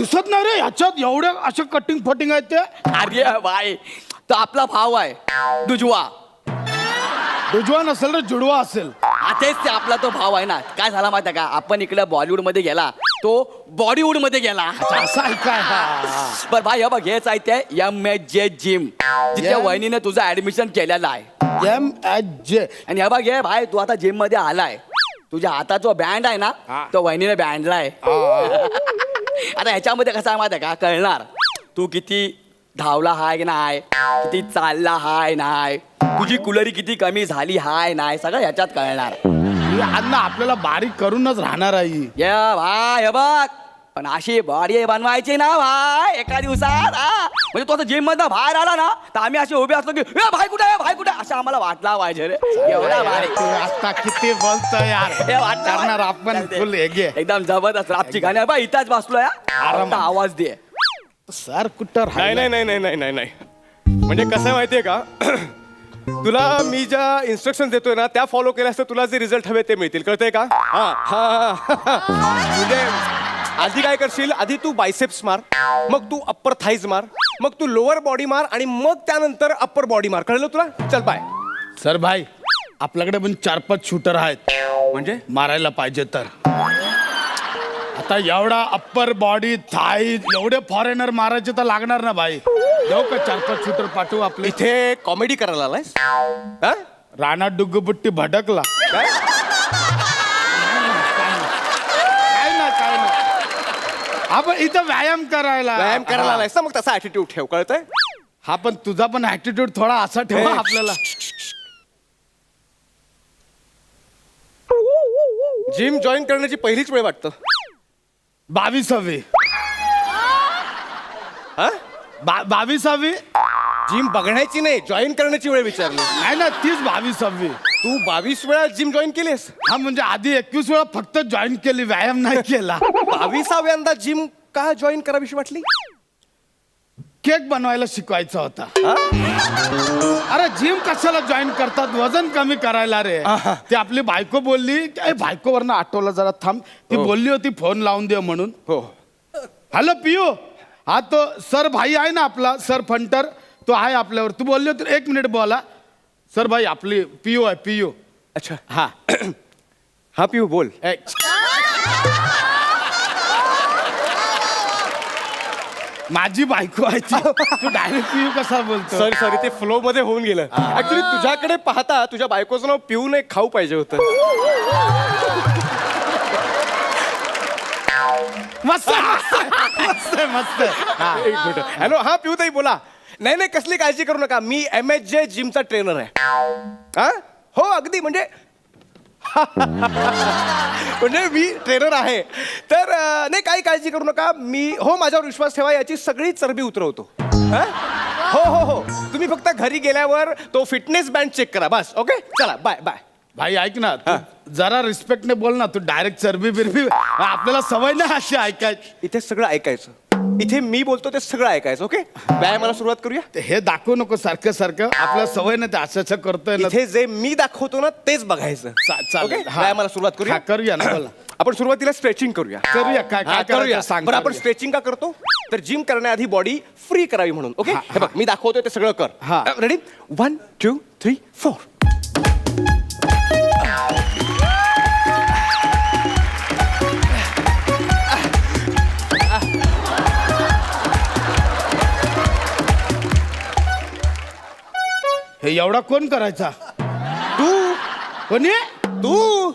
दिसत नाही रे ह्याच्यात एवढे असे कटिंग फटिंग आहेत ते. अरे बाय तो आपला भाव आहे दुजवा. उजवा नसेल रे जुडवा असेल. हा तेच ते आपला तो भाव आहे ना. काय झाला माहिती आहे का? आपण इकडे बॉलिवूडमध्ये गेला तो बॉलिवूडमध्ये गेला. असा आहे काय हा. बर भाई हे बघ हेच आहे ते एम एच जे जिम जिथे Yeah. वहिनीने तुझं ऍडमिशन केलेलं आहे. एम एच जे आणि हे बघ हे भाई तू आता जिममध्ये आलाय. तुझ्या हातात जो बँड आहे ना हा. तो वहिनीने बँडलाय आता ह्याच्यामध्ये कसं आहे माहिती आहे का? कळणार. तू किती धावला हाय की नाही? किती चालला हाय नाही? तुझी कुलरी किती कमी झाली हाय नाही? सगळं ह्याच्यात कळणार. ही अन्न आपल्याला बारीक करूनच राहणार आहे. ये भाय हे बघ. पण अशी बॉडी बनवायची ना भाय एका दिवसात हा. म्हणजे तो जिम मधनं बाहेर आला ना तर आम्ही असे उभे असतो की ए भाई कुठे आहे भाई कुठे आहे?" असं आम्हाला वाटला पाहिजे रे. एवढा भारी. तू आता किती बोलतो यार. हे वाटलं करणार आपण फुल हेगे एकदम जबरदस्त रापची गाणी. बा इथंच बसलोय हा. आरामात. आवाज दे. सर कुठं नाही राहिलं? नाही नाही नाही नाही नाही नाही. म्हणजे कसं आहे माहितीये का? तुला मी ज्या इन्स्ट्रक्शन देतोय ना त्या फॉलो केल्यास तर तुला जे रिझल्ट हवे ते मिळतील. कळतंय का? हा हा. हा. म्हणजे आधी काय करशील? आधी तू बायसेप्स मार मग तू अप्पर थाईज मार मग तू लोअर बॉडी मार आणि मग त्यानंतर अप्पर बॉडी मार. कळलं तुला? चल बाय सर भाई आपल्याकडे पण चार पाच शूटर आहेत. म्हणजे? मारायला पाहिजे तर. आता एवढा अप्पर बॉडी थाई एवढे फॉरेनर मारायचे तर लागणार ना भाई? देऊ का चार पाच शूटर पाठवू आपले? इथे कॉमेडी करायला आलायस? हा? राणा डुग्गुबुट्टी भटकला काय काय? आपण इथं व्यायाम करायला. व्यायाम करायला आलायस ना मग तसा ऍटिट्यूड ठेव कळतंय? हा पण तुझा पण ऍटिट्यूड थोडा असा ठेवा. आपल्याला. जिम जॉईन करण्याची पहिलीच वेळ वाटतं. बावीसावी. हा? बा- बावीसावी? जिम बघण्याची नाही जॉईन करण्याची वेळ विचारली. नाही ना तीच बावीसावी. तू बावीस वेळा जिम जॉईन केलीस? हा म्हणजे आधी एकवीस वेळा फक्त जॉईन केली व्यायाम नाही केला. बावीसाव्यांदा जिम का जॉईन करावीशी वाटली? केक बनवायला शिकवायचा होता. अरे जिम कशाला जॉईन करतात? वजन कमी करायला रे. ती आपली बायको बोलली बायको वरनं आठवलं जरा थांब. ती बोलली होती फोन लावून दे म्हणून. हो. हॅलो पियू. हा तो सर भाई आहे ना आपला सर फंटर. तो आहे आपल्यावर. तू बोलली होती एक मिनिट बोला. सर भाई आपली पियू आहे पियू अच्छा. हा. हा पिऊ बोल. ए, माझी बायको आहे ती. तू डायरेक्ट पियू कसा बोलतो? सॉरी सॉरी ते फ्लो मध्ये होऊन गेलं. ऍक्च्युली तुझ्याकडे पाहता तुझ्या बायकोचं नाव पिऊन एक खाऊ पाहिजे होतं. मस्त मस्त मस्त. हा. एक मिनिट. हॅलो हा पिऊ ताई बोला. नाही नाही कसली काळजी करू नका. मी एम एच जे जिमचा ट्रेनर आहे. हा? हो अगदी. म्हणजे म्हणजे मी ट्रेनर आहे. तर अं, नाही काही काळजी करू नका. मी हो माझ्यावर विश्वास ठेवा याची सगळी चरबी उतरवतो. हा? हो हो हो. तुम्ही फक्त घरी गेल्यावर तो फिटनेस बँड चेक करा. बस ओके चला बाय बाय भाई ऐक ना तू जरा रिस्पेक्टने बोल ना तू डायरेक्ट चरबी बिरबी आपल्याला सवय नाही अशी ऐकायची. इथे सगळं ऐकायचं. इथे मी बोलतो ते सगळं ऐकायचं ओके व्यायामाला सुरुवात करूया? ते हे दाखवू नको सारखं सारखं. आपल्याला सवय नाही ते असं असं करतोय ना. इथे जे मी दाखवतो ना तेच बघायचं. चा- चालेल. Okay? हा. व्यायामाला सुरुवात करूया? हा, करूया ना, बोला. आपण सुरुवातीला स्ट्रेचिंग करूया. करूया. काय हा, काय करूया. सांग बरं आपण. स्ट्रेचिंग का करतो? तर जिम करण्याआधी बॉडी फ्री करावी म्हणून ओके हे बघ मी दाखवतोय ते सगळं हा. कर ready one two three four हे एवढा कोण करायचा? तू? कोणी? तू?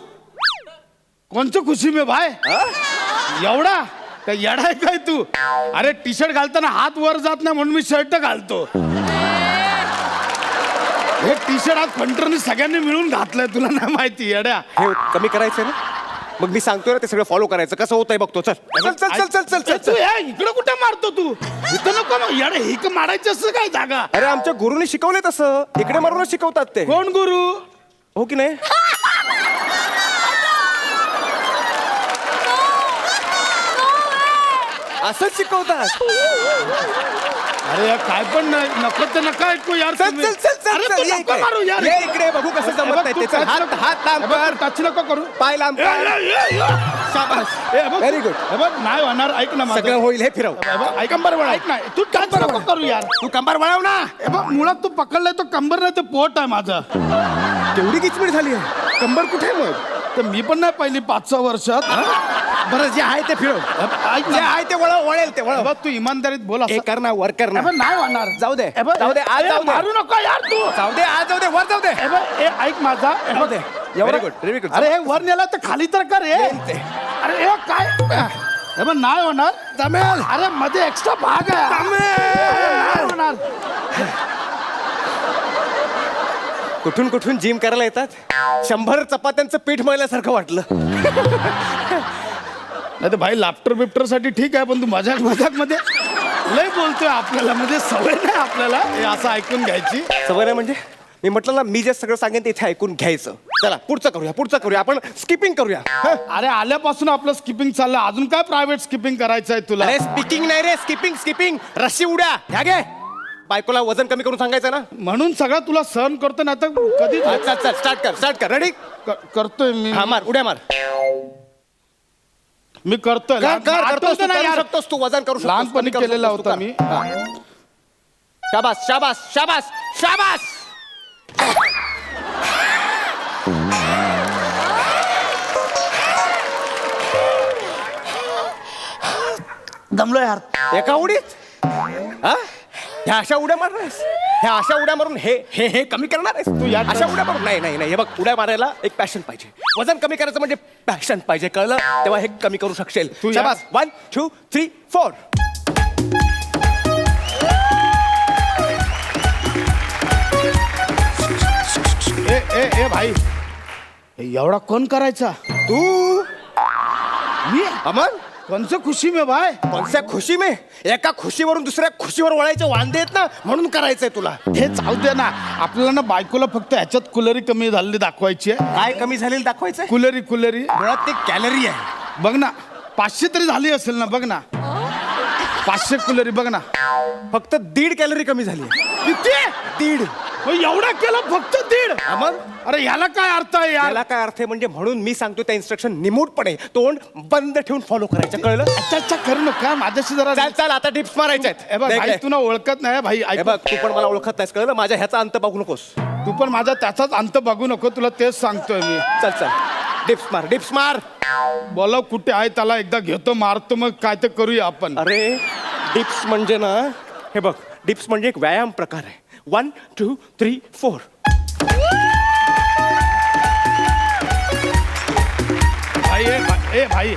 कोणचं खुशी मे भाय? एवढा? काय येडा आहे काय तू? अरे टी शर्ट घालताना हात वर जात नाही म्हणून मी शर्ट घालतो. हे टी शर्ट आज फंटरनी सगळ्यांनी मिळून घातलंय तुला नाही माहिती येड्या. हे कमी करायचंय ना? मग मी सांगतोय ना ते सगळं फॉलो करायचं कसं होतंय बघतो चल चल चल चल चल चल चल तू हे इकडं कुठे मारतो तू इथं नको मग येडे हिक मारायची असं काय जागा अरे आमच्या गुरुने शिकवले तसं इकडे मारूनच शिकवतात ते कोण गुरु हो की नाही असंच शिकवतात अरे यार, काय पण नाही नको ते नका ऐकू यार चल तुम्ही. चल चल चल अरे चल तू ये नको इकडे. मारू यार. ये इकडे बघू कसं हे जमत बघ, नाही तू ते चल हात हात लांब हे बघ, कर. तू touch नको करू. पाय लांब ए, कर. ए, ए, ए. शाबास. ए, हे बघ, Very good. हे बघ नाही होणार. ऐक ना माझं. सगळं होईल हे फिरव. हे बघ, ऐक कंबर वळा ऐक ना. तू टच नको करू यार. तू कंबार वळव ना. हे बघ मुळात तू पकडलाय तो कंबर नाही ते पोट आहे माझं. तेवढी किचमिट झाली आहे. कंबर कुठे आहे मग? तर मी पण नाही पहिली पाच सहा वर्षात बरं जे आहे ते फिरव. ऐक जे ना आहे ते वळव वळेल ते वळव. तू इमानदारीत बोल. हे कर ना वर कर ना. नाही होणार जाऊ दे. बघ, जाऊ दे, आज ए, जाऊ दे. मारू नको यार तू. जाऊ दे आज जाऊ दे वर जाऊ दे. बघ, ए, ऐक माझा. जाऊ बघ, दे. एवढं- Very good, very good. अरे हे वर नेला तर खाली तर कर हे ते. अरे हे काय? हे बघ नाही होणार. जमेल. अरे मध्ये एक्स्ट्रा भाग आहे अरे, नाही होणार कुठून कुठून जिम करायला येतात? शंभर चपात्यांचं पीठ मळल्यासारखं वाटलं. नाही तर भाई लाफ्टर बिफ्टरसाठी ठीक आहे पण तू मजाक मजाकमध्ये लय बोलतोय आपल्याला म्हणजे सवय नाही आपल्याला हे असं ऐकून घ्यायची. सवय नाही म्हणजे? मी म्हटलं ना मी जे सगळं सांगेन ते इथे ऐकून घ्यायचं. चला पुढचं करूया पुढचं करूया आपण स्किपिंग करूया. हं? अरे आल्यापासून आपलं स्किपिंग चाललं अजून काय प्रायव्हेट स्किपिंग करायचं आहे तुला? अरे स्पीकिंग नाही रे स्किपिंग स्किपिंग रस्सी उड्या ह्या घे बायकोला वजन कमी करून सांगायचं ना? म्हणून सगळं तुला सहन करतो ना तर कधी स्टार्ट कर स्टार्ट कर. रेडी करतोय मी. हा मार उड्या मार. मी करतोय. कर कर आठवतं करतोस तू, ना करू यार. शकतोस तू वजन करू शकतोस, लहानपणी केलेला तू, होता कर. मी. हा. शाबास शाबास शाबास शाबास! दमलो यार. एका उडीत? हा? ह्या अशा उड्या मारणार आहेस? ह्या अशा उड्या मारून हे हे हे कमी करणार आहेस? तू या- अशा उड्या मारून? नाही नाही नाही. हे बघ उड्या मारायला एक पॅशन पाहिजे. वजन कमी करायचं म्हणजे पॅशन पाहिजे. कळलं? तेव्हा हे कमी करू शकशील. तू या- वन टू थ्री फोर ए ए ए भाई. हे एवढा कोण करायचा? तू? मी? अमन? कोणचं खुशी में भाई कोणत्या खुशी में? एका खुशीवरून दुसऱ्या खुशीवर वळायचे वांदे आहेत ना म्हणून करायचंय तुला. हे चालू दे ना. आपल्याला ना बायकोला फक्त ह्याच्यात कुलरी कमी झालेली दाखवायची आहे. काय कमी झालेलं दाखवायचंय? कुलरी कुलरी. मुळात ते कॅलरी आहे. बघ ना पाचशे तरी झाली असेल ना बघ ना. पाचशे कुलरी बघ ना. फक्त दीड कॅलरी कमी झाली किती? दीड. एवढा केलं फक्त दीड. अमन अरे याला काय अर्थ आहे यार? याला काय अर्थ आहे म्हणजे म्हणून मी सांगतो त्या इन्स्ट्रक्शन निमूटपणे. तोंड बंद ठेवून फॉलो करायचं कळलं? अच्छा अच्छा करू नका. माझ्याशी जरा चाल चाल आता टिप्स मारायच्या हे बघ तुला ओळखत नाही भाई ऐक बघ तू पण मला ओळखत नाहीस कळलं? माझ्या ह्याचा अंत बघू नकोस. तू पण माझा त्याचाच अंत बघू नको तुला तेच सांगतोय मी. चल चल. डिप्स मार डिप्स मार. बोलाव कुठे आहे? त्याला एकदा घेतो मारतो मग काय ते करूया आपण. अरे डिप्स म्हणजे ना हे बघ डिप्स म्हणजे एक व्यायाम प्रकार आहे. वन टू थ्री फोर भाई ए भाई- ए भाई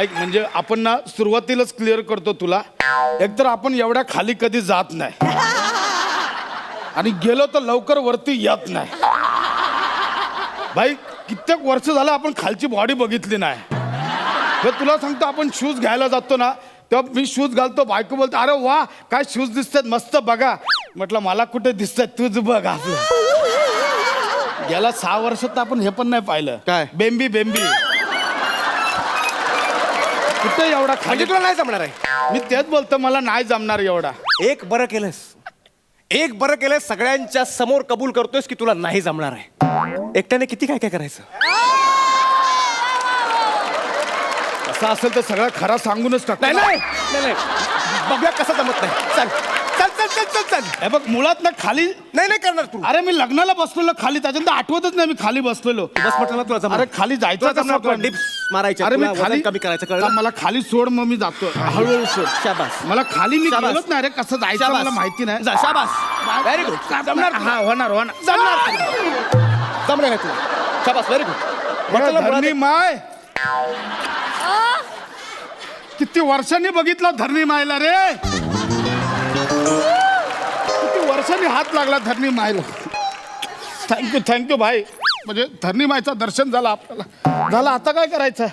ऐक म्हणजे आपण ना सुरुवातीलाच क्लिअर करतो तुला. एकतर आपण एवढ्या खाली कधी जात नाही. आणि गेलो तर लवकर वरती येत नाही. भाई कित्येक वर्ष झालं आपण खालची बॉडी बघितली नाही. तर तुला सांगतो आपण शूज घ्यायला जातो ना तेव्हा मी शूज घालतो बायको बोलतो अरे वा काय शूज दिसतात मस्त बघा. म्हटलं मला कुठे दिसतात तूच बघ आपलं गेल्या सहा वर्षात तर आपण हे पण नाही पाहिलं. काय? बेंबी बेंबी. कुठे एवढा म्हणजे खाली तुला नाही जमणार आहे. मी तेच बोलतो मला नाही जमणार एवढा. एक बरं केलंस. एक बरं केलंस सगळ्यांच्या समोर कबूल करतोयस की तुला नाही जमणार आहे. एकट्याने किती काय काय करायचं? असं असेल तर सगळं खरा सांगूनच टाक नाही नाही नाही, नाही. बघूया कसं जमत नाही. चल. चल चल चल. हे बग मुळात ना खाली नाही नाही करणार तू. अरे मी लग्नाला बसलेलो खाली त्याच्यानंतर आठवतच नाही मी खाली बसलेलो. बस म्हटलं ना तुला. अरे खाली जायचं तुला कसं पण? dips अरे मी तुला वजन खाली कमी करायचं, कळलं? मला खाली सोड मग मी जातो. हळूहळू सोड. शाबास. मला खाली मी शाबास. गेलोच नाही रे कसं जायचं शाबास. मला माहिती नाही. जा, शाबास. व्हेरी गुड जमणार हा होणार होणार. जमणार जमणार आहे तुला. शाबास. व्हेरी गुड धरणी माय. किती वर्षांनी बघितला धरणी मायला रे. किती हात लागला धरणी मायला. थँक्यू थँक्यू भाई. म्हणजे धरणी मायचं दर्शन झालं आपल्याला. झालं आता काय करायचं?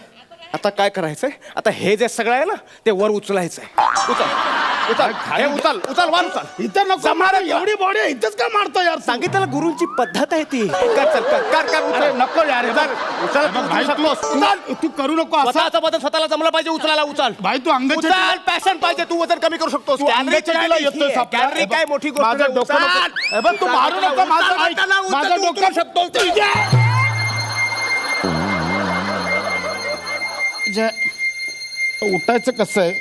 आता काय करायचंय आता हे जे सगळं आहे ना ते वर उचलायचंय उचल उचल हे उचल उचल वर उचल इथं नको जमणार आहे एवढी बॉडी इथंच काय मारतो यार? सांगितलं ना, गुरुंची पद्धत आहे ती कर चल कर कर कर अरे उचल नको यार हे बघ. उचल, उचल, तू भाई, उचलू तू-. उचल. करू नको असं स्वतःचा बदल स्वतःला जमलं पाहिजे उचलायला उचल भाई तू अंगाच्या उचल पॅशन पाहिजे तू वजन कमी करू शकतोस तू अंगाच्या टीला येतोयस आपल्या. कॅलरी हे बघ, काय मोठी गोष्ट माझं नाही, डोकं उचल. नको. हे बघ, तू उचल, मारू उचल, नको, माझं उचल. उचल, उचल, माझं तू डोकं- उचलू शकतोस. जे उठायचं कसं आहे?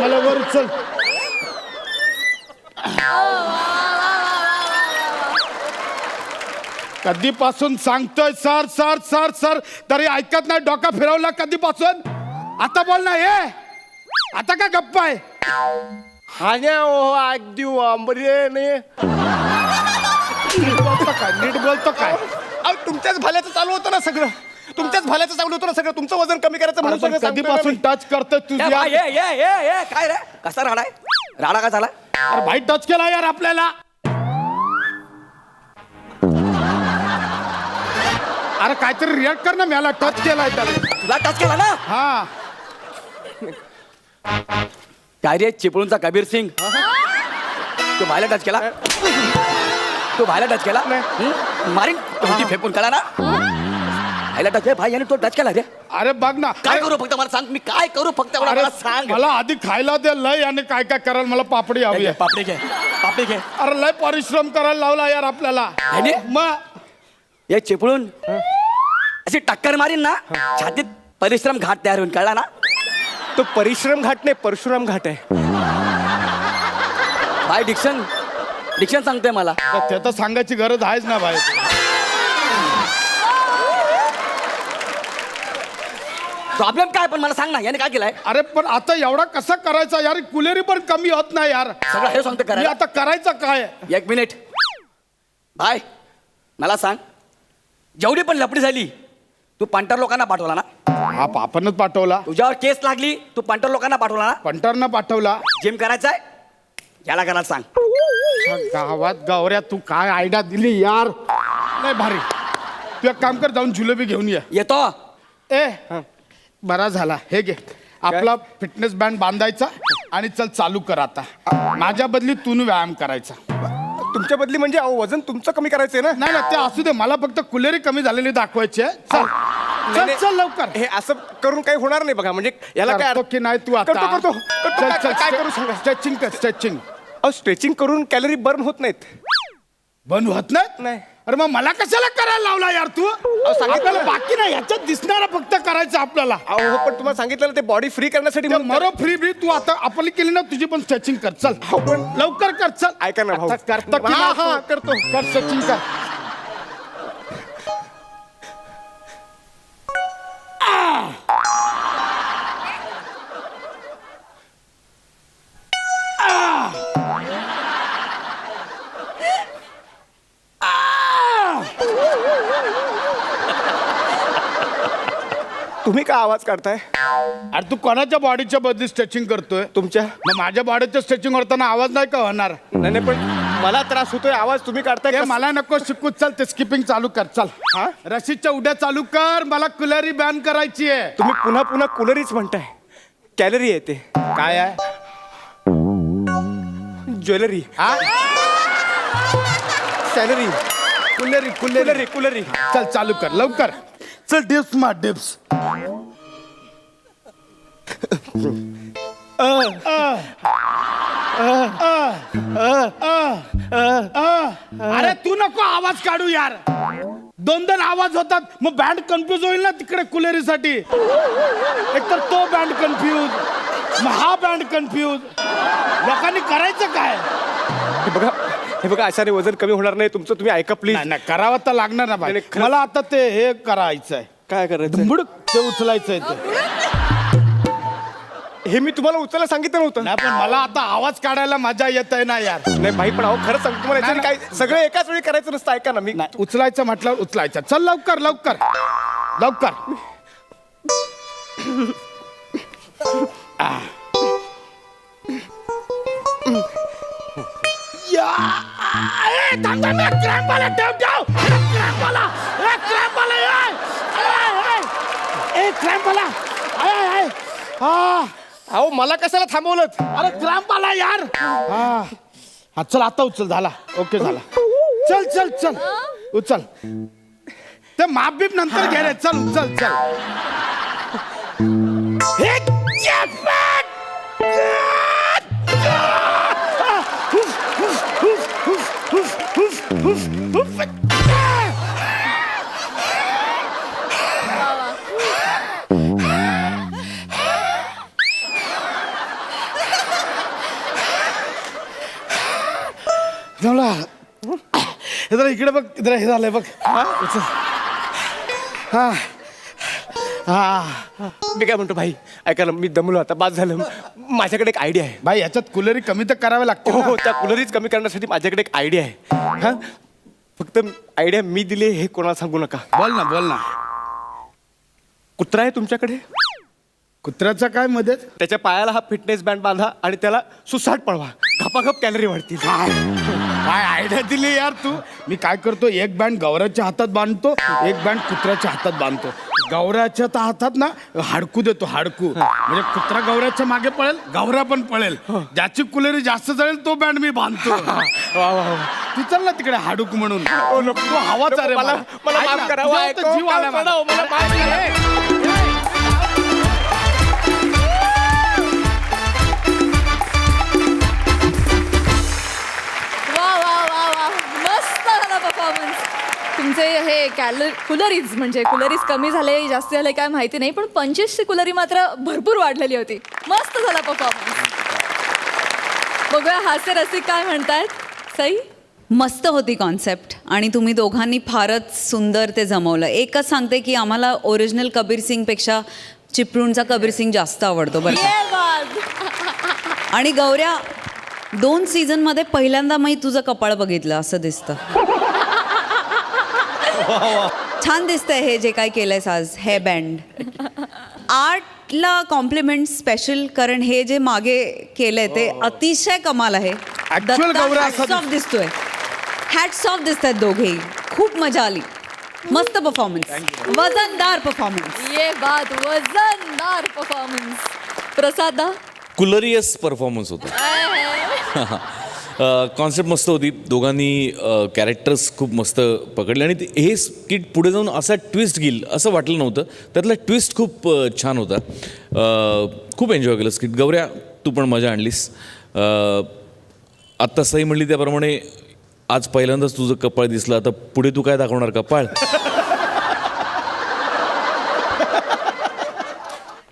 मला वर चल. कधीपासून सांगतोय सर सर सर सर तरी ऐकत नाही डोका फिरवला कधीपासून? आता बोल ना ये. आता का गप्पा आहे? हाण्या ओ अगदी वांबरे ने. नीट बोलतो काय नीट बोलतो काय? तुमच्याच भल्याचं चालू होतं ना सगळं. तुमच्याच भल्याचं चालू होतं ना सगळं. तुमचं वजन कमी करायचं म्हणून सगळं सांगतोय ना कधीपासून मी. टच करतोय ए, बा, तुझ्या ये ये ये ये काय रे? कसा राडा आहे? राडा का झाला? अरे भाई टच केला यार आपल्याला. अरे काहीतरी रिॲक्ट कर ना मला टच केलाय त्याला तुला टच केला ना? हा. काय रे चिपळूणचा कबीर सिंग? तू भायला टच केला? तू भायला टच केला. हं? मारीन. तुमची फेकून कळा ना भाईला टच भाई याने तो टच केला रे. अरे बघ ना. काय करू फक्त मला सांग. मी काय करू फक्त मला अरे मला सांग. मला आधी खायला दे लय आणि काय काय करायला मला पापडी हवी आहे. पापडी घे. पापडी घे. अरे लय परिश्रम करायला लावला यार आपल्याला. आणि? मग ये चिपळून अशी टक्कर मारीन ना छातीत परिश्रम घाट तयार होऊन कळला ना? तो परिश्रम घाट नाही परशुराम घाट आहे. भाई डिक्शन डिक्शन सांगतोय मला. ते तर सांगायची गरज आहेच ना भाई प्रॉब्लेम काय पण मला सांग ना याने काय केलंय? अरे पण आता एवढा कसा करायचा यार? कुलेरी पण कमी होत नाही यार. सगळं हे सांगतो मी करायला आता करायचं काय? एक मिनिट भाई मला सांग. जेवढी पण लपडी झाली तू पंटर लोकांना पाठवला ना? हा आपणच पाठवला. तुझ्यावर केस लागली तू पंटर लोकांना पाठवला ना? पंटरनं पाठवला. जिम करायचं आहे याला करायला सांग. गावात गावऱ्या तू काय आयडिया दिली यार? नाही भारी. तू एक काम कर जाऊन जुलेबी घेऊन ये. येतो? ए बरा झाला. हे घे. आपला फिटनेस बँड बांधायचा आणि चल चालू कर आता. माझ्या बदली तू व्यायाम करायचा. तुमच्या बदली म्हणजे अहो, वजन तुमचं कमी करायचंय ना? नाही ना ते असू दे. मला फक्त कुलेरी कमी झालेली दाखवायची आहे. चल. चल लवकर. हे असं करून काही होणार नाही बघा. म्हणजे याला काय करतो की नाही तू आता? करतो करतो. काय करू सांगा? स्ट्रेचिंग कर स्ट्रेचिंग अहो स्ट्रेचिंग करून कॅलरी बर्न होत नाहीत बंद होत नाही नाही. अरे मग मला कशाला करायला लावला यार तू सांगितलं आपल्याला ना. बाकी नाही याच्यात दिसणार फक्त करायचं आपल्याला अहो हो, पण तुम्हाला सांगितलं ना ते बॉडी फ्री करण्यासाठी म्हणून- मरो फ्री फ्री तू आता आपली केली ना तुझी पण स्ट्रेचिंग कर चल हो, पण- लवकर कर चल ऐका ना भाऊ. आता करतो की हा, हा? करतो. कर स्ट्रेचिंग कर तुम्ही काय आवाज काढताय? अरे तू कोणाच्या बॉडीच्या बदली स्ट्रेचिंग करतोय? तुमच्या? मग माझ्या बॉडीचं स्ट्रेचिंग होताना आवाज नाही का होणार? नाही नाही, पण मला त्रास होतोय. आवाज तुम्ही काढताय ते कसं? मला नको शिकू चल ते स्किपिंग चालू कर चल. हा? रशीदच्या उड्या चालू कर मला कुलरी बॅन करायची आहे. तुम्ही पुन्हा पुन्हा कुलरीच म्हणताय. कॅलरी आहे ते. काय आहे? ज्वेलरी हा? सॅलरी कुलेरी कुलरी कुलरी चल चालू कर लवकर. चल डिप्स मार डिप्स अरे तू नको आवाज काढू यार. दोन दोन आवाज होतात मग बँड कन्फ्युज होईल ना तिकडे कुलेरीसाठी. एकतर तो बँड कन्फ्यूज मग हा बँड कन्फ्यूज लोकांनी करायचं काय? बघा हे बघा अशाने वजन कमी होणार नाही. तुमचं तुम्ही ऐका प्लीज नाही नाही करावं तर लागणार ना नाही, खरंच. मला आता ते हे करायचं आहे काय करायचं धुंबुड ते उचलायचं आहे ते. हे मी तुम्हाला उचलायला सांगितलं नव्हतं. नाही पण मला आता आवाज काढायला मजा येत आहे ना यार. नाही भाई पण अहो खरंच सांगतो तुम्हाला याच्याने काय सगळं एकाच वेळी करायचं नसतं ऐका ना मी नाही उचलायचं म्हटल्यावर उचलायचं. चल लवकर लवकर. लवकर. अहो मला कशाला थांबवलं अरे क्रॅम्प आला यार. हा. हा चल आता उचल झाला. ओके झाला. चल चल चल. उचल. ते माप बीप नंतर घे रे. चल उचल चल. जमला. जरा इकडे बघ जरा हे झालंय बघ. हा. हा मी काय म्हणतो भाई ऐका ना मी दमलो आता बाद झालं. माझ्याकडे एक आयडिया आहे. भाई याच्यात कुलरी कमी तर करावे लागते हो. हो त्या कुलरीच कमी करण्यासाठी माझ्याकडे एक आयडिया आहे. हा? फक्त आयडिया मी दिली हे कोणाला सांगू नका. बोल ना बोल ना. कुत्रा आहे तुमच्याकडे? कुत्र्याचा काय मदत? त्याच्या पायाला हा फिटनेस बँड बांधा आणि त्याला सुसाट पळवा. घपाघप कॅलरी वाढतील. काय? आयडिया दिली यार तू? मी काय करतो? एक बँड गौऱ्याच्या हातात बांधतो एक बँड कुत्र्याच्या हातात बांधतो. गौऱ्याच्या तर हातात ना हाडकू देतो हाडकू. म्हणजे कुत्रा गौऱ्याच्या मागे पळेल गौऱ्या पण पळेल. ज्याची कुलेरी जास्त जळेल तो बँड मी बांधतो. वा वा वा. तू चल ना तिकडे हाडूक म्हणून. तो हवाचा रे मला माफ करा वा, ऐकव, जीव आला मला मला. तुमचे हे कॅलर कुलरीज म्हणजे कुलरीज कमी झाले जास्त झाले काय माहिती नाही पण पंचवीसची कुलरी मात्र भरपूर वाढलेली होती. मस्त झाला परफॉर्मन्स बघूया हास्य रसिक काय म्हणतायत. सई? मस्त होती कॉन्सेप्ट आणि तुम्ही दोघांनी फारच सुंदर ते जमवलं. एकच सांगते की आम्हाला ओरिजिनल कबीर सिंगपेक्षा चिपळूणचा कबीर सिंग जास्त आवडतो बरं. आणि गौऱ्या दोन सीझनमध्ये पहिल्यांदा मी तुझं कपाळ बघितलं असं दिसतं. छान दिसतंय हे जे काय केलंयस आज हे बँड आर्टला कॉम्प्लिमेंट स्पेशल कारण हे जे मागे केलंय ते अतिशय कमाल आहे. Actual असा दिसतोय. हॅट्स ऑफ दिसत आहेत दोघेही. खूप मजा आली. मस्त परफॉर्मन्स वजनदार परफॉर्मन्स ये बात वजनदार परफॉर्मन्स प्रसादा कुलरियस परफॉर्मन्स होता. कॉन्सेप्ट मस्त होती. दोघांनी कॅरेक्टर्स खूप मस्त पकडले. आणि ते- हे स्किट पुढे जाऊन असा ट्विस्ट घेईल असं वाटलं नव्हतं. त्यातला ट्विस्ट खूप छान होता. खूप एन्जॉय केलं स्किट गौऱ्या तू पण मजा आणलीस. आत्ता सई म्हणली त्याप्रमाणे आज पहिल्यांदाच तुझं कपाळ दिसलं. आता पुढे तू काय दाखवणार कपाळ?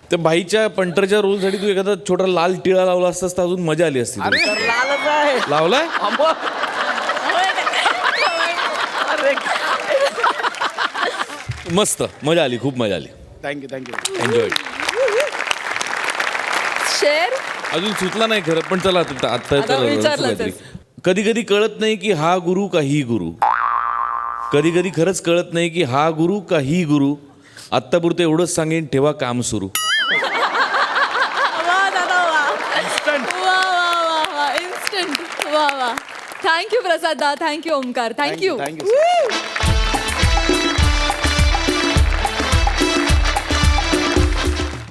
त्या भाईच्या पंटरच्या रोलसाठी तू एखादा छोटा लाल टिळा लावला असतास तर अजून मजा आली असती तुला. तर लालच आहे. लावलाय? आंबो. अरे. मस्त. मजा आली खूप मजा आली. Thank you thank you enjoy शेर? अजून सुचला नाही खरं पण चला आता. कधी कधी कळत नाही की हा गुरु का ही गुरु. कधी कधी खरंच कळत नाही की हा गुरु का ही गुरु. आत्तापुरतं एवढंच सांगेन ठेवा काम सुरू वा दादा वा वा वा वा वा इन्स्टंट वा वा thank you प्रसादा thank you Omkar thank you thank you